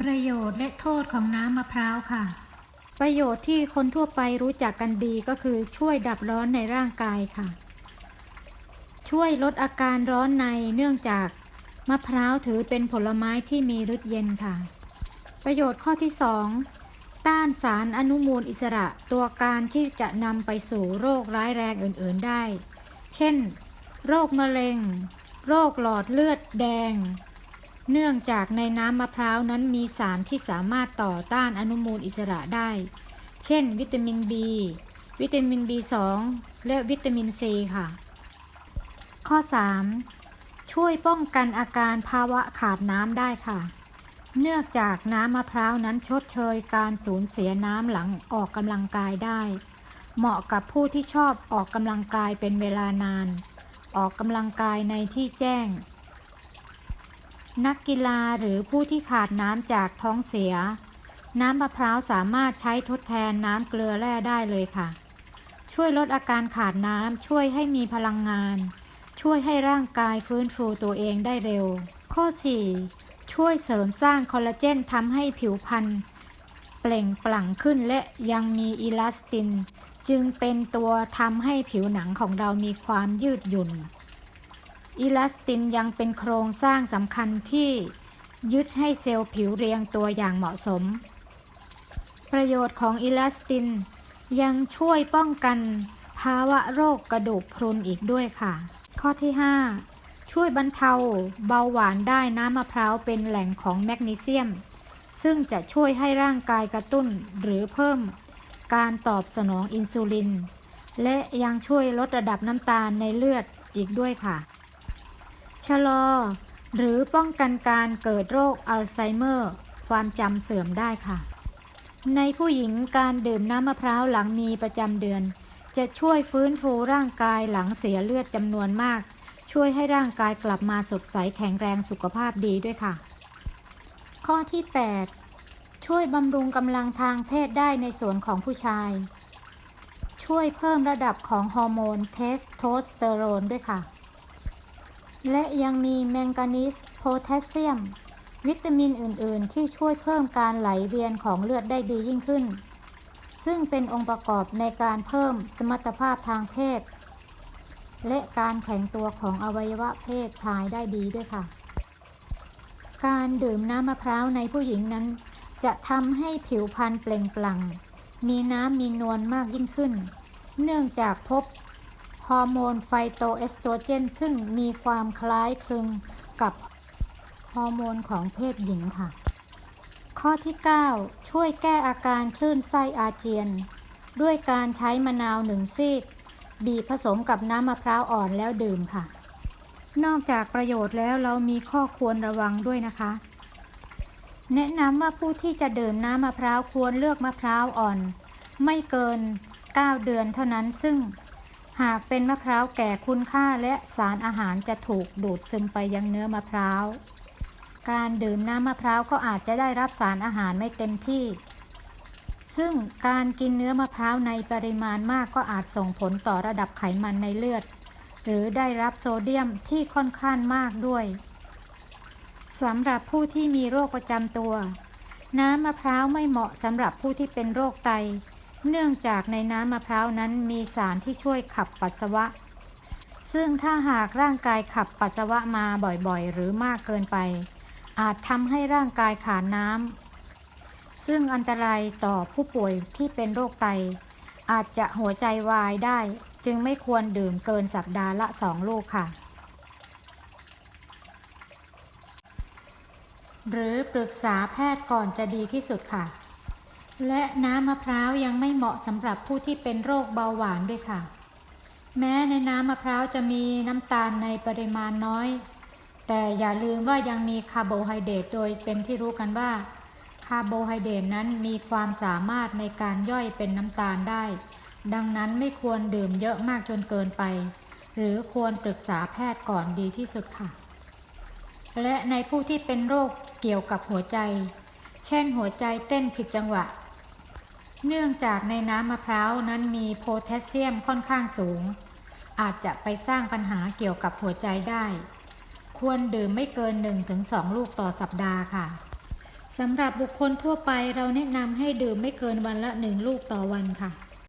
ประโยชน์และโทษของน้ำมะพร้าวค่ะ ประโยชน์ที่คนทั่วไปรู้จักกันดีก็คือช่วยดับร้อนในร่างกายค่ะ ช่วยลดอาการร้อนในเนื่องจากมะพร้าวถือเป็นผลไม้ที่มีฤทธิ์เย็นค่ะ ประโยชน์ข้อที่ 2 ต้านสารอนุมูลอิสระตัวการที่จะนำไปสู่โรคร้ายแรงอื่น ๆได้ เช่น โรคมะเร็ง โรคหลอดเลือดแดง เนื่องจากในน้ำมะพร้าวนั้นมีสารที่สามารถต่อต้านอนุมูลอิสระได้ เช่น วิตามิน B วิตามิน B2 และวิตามิน C ค่ะ ข้อ 3 ช่วยป้องกันอาการภาวะขาดน้ำได้ค่ะ เนื่องจากน้ำมะพร้าวนั้นชดเชยการสูญเสียน้ำหลังออกกำลังกายได้ เหมาะกับผู้ที่ชอบออกกำลังกายเป็นเวลานาน ออกกำลังกายในที่แจ้ง นักกีฬาหรือผู้ที่ขาดน้ำจากท้องเสีย น้ำมะพร้าวสามารถใช้ทดแทนน้ำเกลือแร่ได้เลยค่ะ ช่วยลดอาการขาดน้ำช่วยให้มีพลังงาน ช่วยให้ร่างกายฟื้นฟูตัวเองได้เร็ว ข้อ 4 ช่วยเสริมสร้างคอลลาเจนทำให้ผิวพรรณเปล่งปลั่งขึ้นและยังมีอิลาสติน จึงเป็นตัวทำให้ผิวหนังของเรามีความยืดหยุ่น อิลาสตินยังเป็นโครงสร้างสำคัญที่ยึดให้เซลล์ผิวเรียงตัวอย่างเหมาะสม ประโยชน์ของอิลาสตินยังช่วยป้องกันภาวะโรคกระดูกพรุนอีกด้วยค่ะ ข้อที่ 5 ช่วยบรรเทาเบาหวานได้น้ำมะพร้าวเป็นแหล่งของแมกนีเซียม ซึ่งจะช่วยให้ร่างกายกระตุ้นหรือเพิ่ม การตอบสนองอินซูลิน และยังช่วยลดระดับน้ำตาลในเลือดอีกด้วยค่ะ ชะลอ หรือป้องกันการเกิดโรคอัลไซเมอร์ ความจำเสื่อมได้ค่ะ ในผู้หญิงการดื่มน้ำมะพร้าวหลังมีประจำเดือน จะช่วยฟื้นฟูร่างกายหลังเสียเลือดจำนวนมาก ช่วยให้ร่างกายกลับมาสดใสแข็งแรงสุขภาพดีด้วยค่ะ ข้อที่ 8 ช่วยบำรุงกำลังทางเพศได้ในส่วนของผู้ชาย ช่วยเพิ่มระดับของฮอร์โมนเทสโทสเตอโรนด้วยค่ะ และยังมีแมงกานีสโพแทสเซียม วิตามินอื่น ๆ ที่ช่วยเพิ่มการไหลเวียนของเลือดได้ดียิ่งขึ้น ซึ่งเป็นองค์ประกอบในการเพิ่มสมรรถภาพทางเพศ และการแข็งตัวของอวัยวะเพศชายได้ดีด้วยค่ะ การดื่มน้ำมะพร้าวในผู้หญิงนั้น จะทำให้ผิวพรรณเปล่งปลั่ง มีน้ำมีนวลมากยิ่งขึ้น เนื่องจากพบ ฮอร์โมนไฟโตเอสโตรเจน ซึ่งมีความคล้ายคลึงกับฮอร์โมนของเพศหญิงค่ะ ข้อที่ 9 ช่วยแก้อาการคลื่นไส้อาเจียน ด้วยการใช้มะนาวหนึ่งซีก บีบผสมกับน้ำมะพร้าวอ่อนแล้วดื่มค่ะ นอกจากประโยชน์แล้วเรามีข้อควรระวังด้วยนะคะ แนะนำว่าผู้ที่จะดื่มน้ำมะพร้าวควรเลือกมะพร้าวอ่อน ไม่เกิน 9 เดือนเท่านั้นซึ่ง หากเป็นมะพร้าวแก่คุณค่าและสารอาหารจะถูกดูดซึมไปยังเนื้อมะพร้าว การดื่มน้ำมะพร้าวก็อาจจะได้รับสารอาหารไม่เต็มที่ ซึ่งการกินเนื้อมะพร้าวในปริมาณมากก็อาจส่งผลต่อระดับไขมันในเลือด หรือได้รับโซเดียมที่ค่อนข้างมากด้วยสำหรับผู้ที่มีโรคประจำตัว น้ำมะพร้าวไม่เหมาะสำหรับผู้ที่เป็นโรคไต เนื่องจากในน้ำมะพร้าวนั้นมีสารที่ช่วยขับปัสสาวะ ซึ่งถ้าหากร่างกายขับปัสสาวะมาบ่อยๆ หรือมากเกินไป อาจทำให้ร่างกายขาดน้ำซึ่งอันตรายต่อผู้ป่วยที่เป็นโรคไต อาจจะหัวใจวายได้ จึงไม่ควรดื่มเกินสัปดาห์ละ2ลูกค่ะ หรือปรึกษาแพทย์ก่อนจะดีที่สุดค่ะ และน้ำมะพร้าวยังไม่เหมาะสำหรับผู้ที่เป็นโรคเบาหวานด้วยค่ะ แม้ในน้ำมะพร้าวจะมีน้ำตาลในปริมาณน้อย แต่อย่าลืมว่ายังมีคาร์โบไฮเดรตโดยเป็นที่รู้กันว่าคาร์โบไฮเดรตนั้นมีความสามารถในการย่อยเป็นน้ำตาลได้ ดังนั้นไม่ควรดื่มเยอะมากจนเกินไป หรือควรปรึกษาแพทย์ก่อนดีที่สุดค่ะ และในผู้ที่เป็นโรคเกี่ยวกับหัวใจ เช่นหัวใจเต้นผิดจังหวะ เนื่องจากในน้ำมะพร้าวนั้นมีโพแทสเซียมค่อนข้างสูง อาจจะไปสร้างปัญหาเกี่ยวกับหัวใจได้ ควรดื่มไม่เกิน 1-2 ลูกต่อสัปดาห์ค่ะสำหรับบุคคลทั่วไปเราแนะนำให้ดื่มไม่เกินวันละหนึ่งลูกต่อวันค่ะ